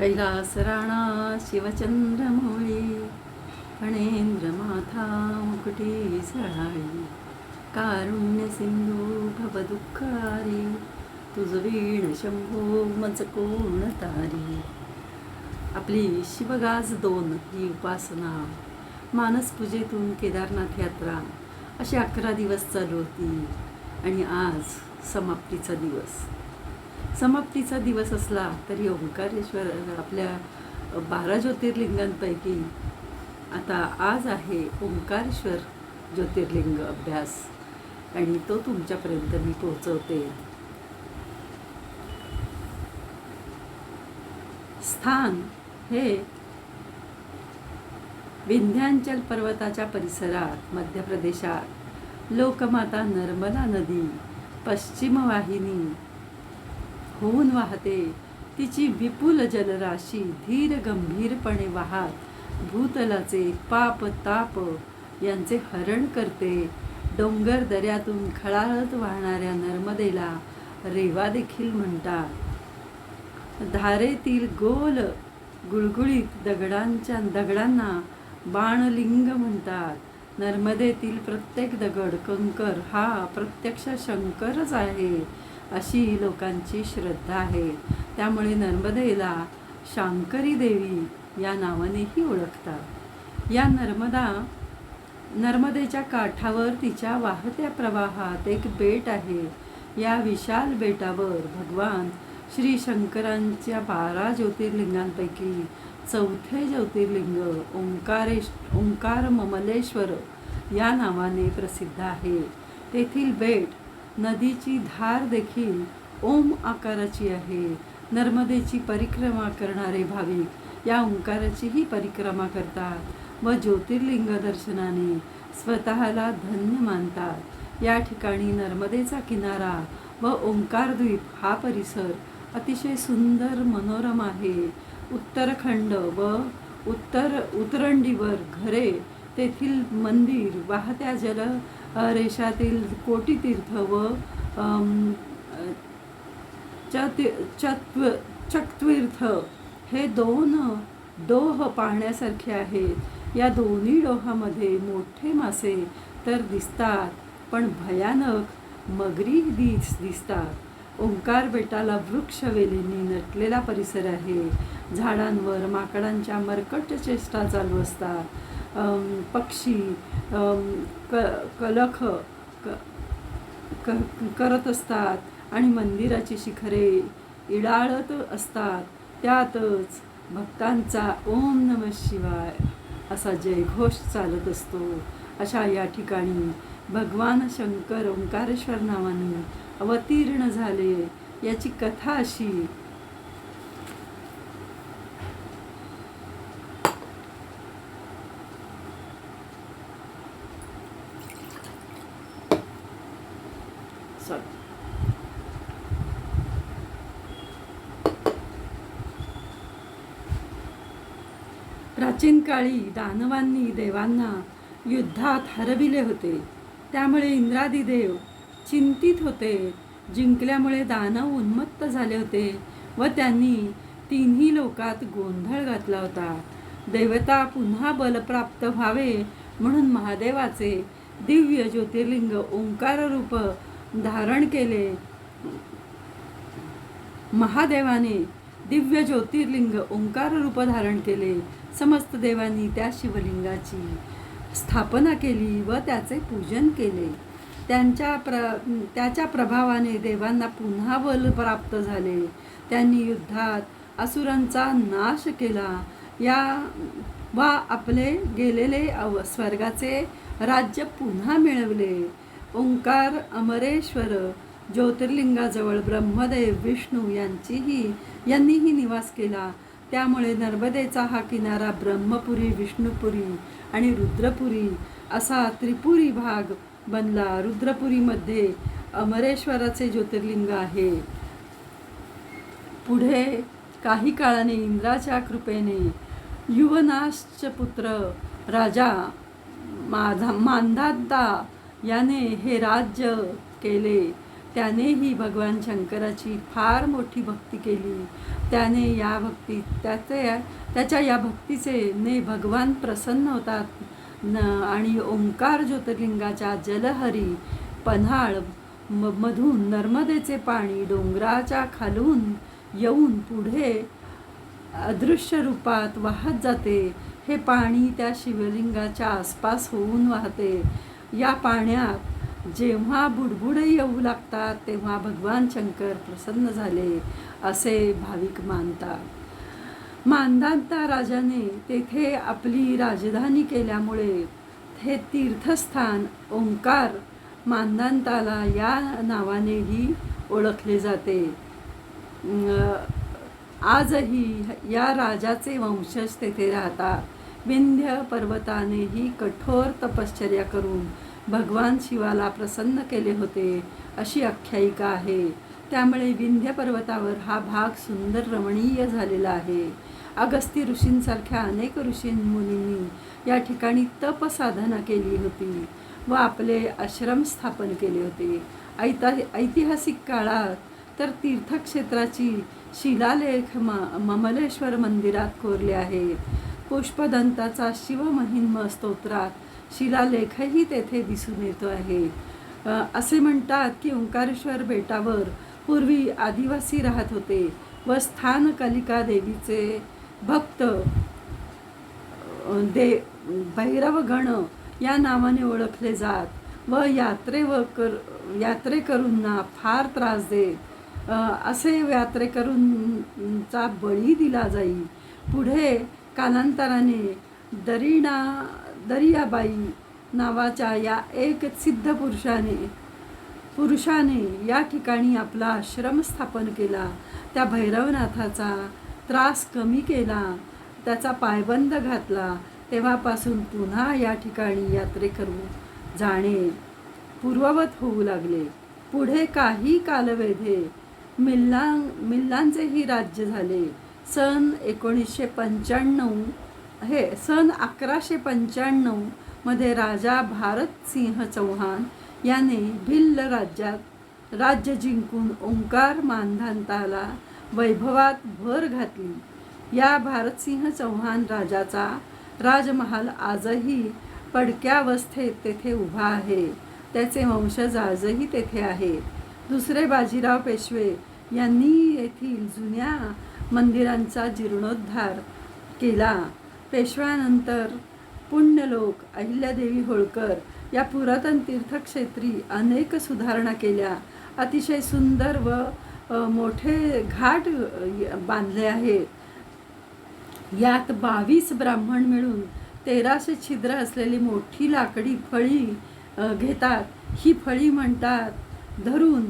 कैलास राणा शिवचंद्रमौळी फणेंद्र माथा मुकुटी सळाळी कारुण्य सिंधू भवदुःखारी तुझ वीण शंभो मज कोण तारी आपली शिवगाज दोन ही उपासना मानसपूजेतून केदारनाथ यात्रा अशी अकरा दिवस चालू होती आणि आज समाप्तीचा दिवस. समाप्तीचा दिवस असला तरी ओंकारेश्वर आपल्या बारा ज्योतिर्लिंगांपैकी आता आज आहे ओंकारेश्वर ज्योतिर्लिंग अभ्यास. आणि तो तुमच्यापर्यंत मी पोहोचवते. स्थान हे विंध्यांचल पर्वताच्या परिसरात मध्य प्रदेशात लोकमाता नर्मदा नदी पश्चिम वाहिनी होऊन वाहते. तिची विपुल जलराशी धीर गंभीरपणे वाहत भूतलाचे पाप ताप यांचे हरण करते. डोंगर दऱ्यातून खळाळत वाहणाऱ्या नर्मदेला रेवा देखील म्हणतात. धारेतील गोल गुळगुळीत दगडांच्या दगडांना बाणलिंग म्हणतात. नर्मदेतील प्रत्येक दगड कंकर हा प्रत्यक्ष शंकरच आहे. अशी लोकांची श्रद्धा आहे. त्यामुळे नर्मदेला शांकरी देवी या नावानेही ओळखतात. या नर्मदा नर्मदेच्या काठावर तिच्या वाहत्या प्रवाहात एक बेट आहे. या विशाल बेटावर भगवान श्री शंकरांच्या बारा ज्योतिर्लिंगांपैकी चौथे ज्योतिर्लिंग ओंकारेश ओंकार ममलेश्वर या नावाने प्रसिद्ध आहे. तेथील बेट नदीची धार देखील ओम आकाराची आहे. नर्मदेची परिक्रमा करणारे भाविक या ओंकाराचीही परिक्रमा करतात व ज्योतिर्लिंग दर्शनाने स्वतःला धन्य मानतात. या ठिकाणी नर्मदेचा किनारा व ओंकारद्वीप हा परिसर अतिशय सुंदर मनोरम आहे. उत्तरखंड व उत्तर उतरंडीवर घरे तेथील मंदिर वाहत्या जल रेषातील कोटीतीर्थ व चत्व चक्तीर्थ हे दोन डोह पाहण्यासारखे आहेत. या दोन्ही डोहामध्ये मोठे मासे तर दिसतात पण भयानक मगरी दिस दिसतात. ओंकार बेटाला वृक्षवेलींनी नटलेला परिसर आहे. झाडांवर माकडांच्या मरकट चेष्टा चालू असतात. पक्षी क कलख क क करत असतात आणि मंदिराची शिखरे इडाळत असतात. त्यातच भक्तांचा ओम नम शिवाय असा जयघोष चालत असतो. अशा या ठिकाणी भगवान शंकर ओंकारेश्वर नावाने अवतीर्ण झाले. याची कथा अशी प्राचीन काळी दानवांनी देवांना युद्धात हरविले होते. त्यामुळे इंद्रादी देव चिंतित होते जिंकल्यामुळे दानव उन्मत्त झाले होते व त्यांनी तिन्ही लोकात गोंधळ घातला होता. देवता पुन्हा बलप्राप्त व्हावे म्हणून महादेवाचे दिव्य ज्योतिर्लिंग ओंकार रूप धारण केले. महादेवाने दिव्य ज्योतिर्लिंग ओंकार रूप धारण केले. समस्त देवांनी त्या शिवलिंगाची स्थापना केली व त्याचे पूजन केले. त्यांच्या प्र त्याच्या प्रभावाने देवांना पुन्हा बल प्राप्त झाले. त्यांनी युद्धात असुरांचा नाश केला. या वा आपले गेलेले अव स्वर्गाचे राज्य पुन्हा मिळवले. ओंकार अमरेश्वर ज्योतिर्लिंगाजवळ ब्रह्मदेव विष्णू यांचीही यांनीही निवास केला. त्यामुळे नर्मदेचा हा किनारा ब्रह्मपुरी विष्णुपुरी आणि रुद्रपुरी असा त्रिपुरी भाग बनला. रुद्रपुरीमध्ये अमरेश्वराचे ज्योतिर्लिंग आहे. पुढे काही काळाने इंद्राच्या कृपेने युवनाश्च पुत्र राजा माधा मांधाता याने हे राज्य केले. त्यानेही भगवान शंकराची फार मोठी भक्ती केली. त्याने या भक्ती त्याचे त्याच्या या भक्तीचे ने भगवान प्रसन्न होतात. न आणि ओंकार ज्योतिर्लिंगाच्या जलहरी पन्हाळ म मधून नर्मदेचे पाणी डोंगराच्या खालून येऊन पुढे अदृश्य रूपात वाहत जाते. हे पाणी त्या शिवलिंगाच्या आसपास होऊन वाहते. या पाण्यात जेव्हा बुडबुडे येऊ लागतात तेव्हा भगवान शंकर प्रसन्न झाले असे भाविक मानतात. मानदांता राजाने तेथे आपली राजधानी केल्यामुळे हे तीर्थस्थान ओंकार मानदांताला या नावानेही ओळखले जाते. आजही या राजाचे वंशज तेथे राहतात. विंध्य पर्वतानेही कठोर तपश्चर्या करून भगवान शिवाला प्रसन्न केले होते अशी आख्यायिका आहे. त्यामुळे विंध्य पर्वतावर हा भाग सुंदर रमणीय झालेला आहे. अगस्ती ऋषींसारख्या अनेक ऋषी मुनींनी या ठिकाणी तप साधना केली होती व आपले आश्रम स्थापन केले होते. ऐता ऐतिहासिक काळात तर तीर्थक्षेत्राची शिलालेख म ममलेश्वर मंदिरात कोरले आहेत. पुष्पदंताचा शिवमहिन्म स्तोत्रात. शिलालेखही तेथे दिसून येतो आहे. असे म्हणतात की ओंकारेश्वर बेटावर पूर्वी आदिवासी राहत होते व स्थान कलिका देवीचे भक्त दे भैरवगण या नावाने ओळखले जात व यात्रे व कर यात्रेकरूंना फार त्रास देत. असे यात्रेकरूंचा बळी दिला जाई. पुढे कालांतराने दरीणा दरियाबाई नावाच्या या एक सिद्ध पुरुषाने पुरुषाने या ठिकाणी आपला आश्रम स्थापन केला. त्या भैरवनाथाचा त्रास कमी केला त्याचा पायबंद घातला. तेव्हापासून पुन्हा या ठिकाणी यात्रेकरू जाणे पूर्ववत होऊ लागले. पुढे काही कालवेधे मिल्ला मिल्लांचेही राज्य झाले. सन एकोणीसशे पंच्याण्णव हे सन अकराशे पंच्याण्णवमध्ये राजा भारत सिंह चौहान याने भिल्ल राज्यात राज्य जिंकून ओंकार मानधांताला वैभवात भर घातली. या भारतसिंह चौहान राजाचा राजमहाल आजही पडक्यावस्थेत तेथे उभा आहे. त्याचे वंशज आजही तेथे आहेत. दुसरे बाजीराव पेशवे यांनी येथील जुन्या मंदिरांचा जीर्णोद्धार केला. पेशव्यानंतर पुण्यलोक अहिल्यादेवी होळकर या पुरातन तीर्थक्षेत्री अनेक सुधारणा केल्या. अतिशय सुंदर व मोठे घाट य- बांधले आहेत यात बावीस ब्राह्मण मिळून तेराशे छिद्र असलेली मोठी लाकडी फळी घेतात. ही फळी म्हणतात धरून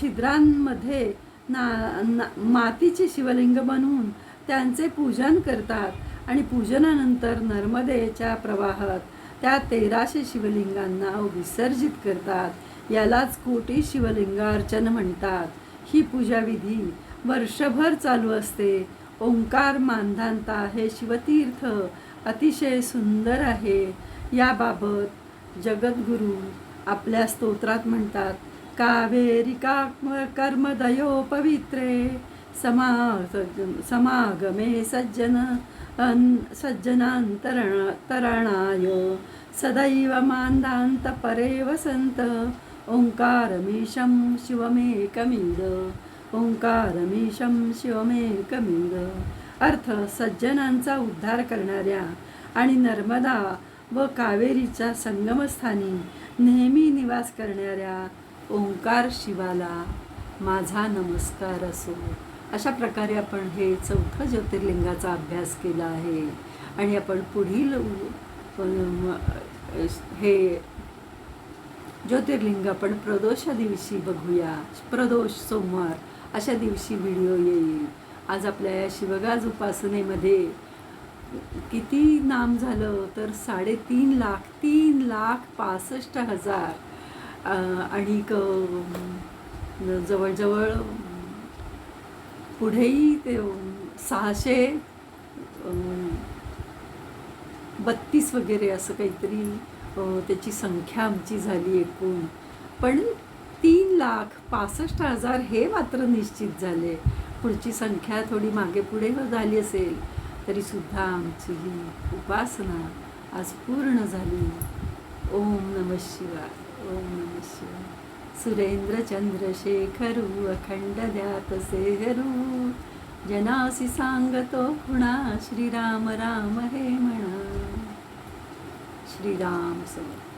छिद्रांमध्ये ना, ना मातीचे शिवलिंग बनवून त्यांचे पूजन करतात. आणि पूजनानंतर नर्मदेच्या प्रवाहात त्या तेराशे शिवलिंगांना विसर्जित करतात. यालाच कोटी शिवलिंगार्चन म्हणतात. ही पूजाविधी वर्षभर चालू असते. ओंकार मानधांता हे शिवतीर्थ अतिशय सुंदर आहे. याबाबत जगद्गुरू आपल्या स्तोत्रात म्हणतात कावेरिका कर्मदयो पवित्रे समा समागमे सज्जन अन् सज्जनांतरण तरणाय सदैव मांदांत परे वसन्त ओङ्कारमीशं शिवमेकमीद ओङ्कारमीशं शिवमेकमीद अर्थ सज्जनांचा उद्धार करणाऱ्या आणि नर्मदा व कावेरीच्या संगमस्थानी नेहमी निवास करणाऱ्या ओंकार शिवाला माझा नमस्कार असो. अशा प्रकारे आपण हे चौथं ज्योतिर्लिंगाचा अभ्यास केला आहे. आणि आपण पुढील हे ज्योतिर्लिंग आपण प्रदोषा दिवशी बघूया. प्रदोष सोमवार अशा दिवशी व्हिडिओ येईल. आज आपल्या या शिवगाज उपासनेमध्ये किती नाम झालं? तर साडेतीन लाख तीन लाख पासष्ट हजार. आणि क- जवळजवळ पुढेही ते सहाशे बत्तीस वगैरे असं काहीतरी त्याची संख्या आमची झाली एकूण. पण तीन लाख पासष्ट हजार हे मात्र निश्चित झाले. पुढची संख्या थोडी मागे पुढे झाली असेल तरीसुद्धा आमची ही उपासना आज पूर्ण झाली. ओम नम शिवाय. ओम नम शिवाय। सुरेंद्र चंद्रशेखरू अखंड द्यात सेहरू जनासी सांगतो खुणा श्रीराम राम हे म्हणा श्रीराम समर्थ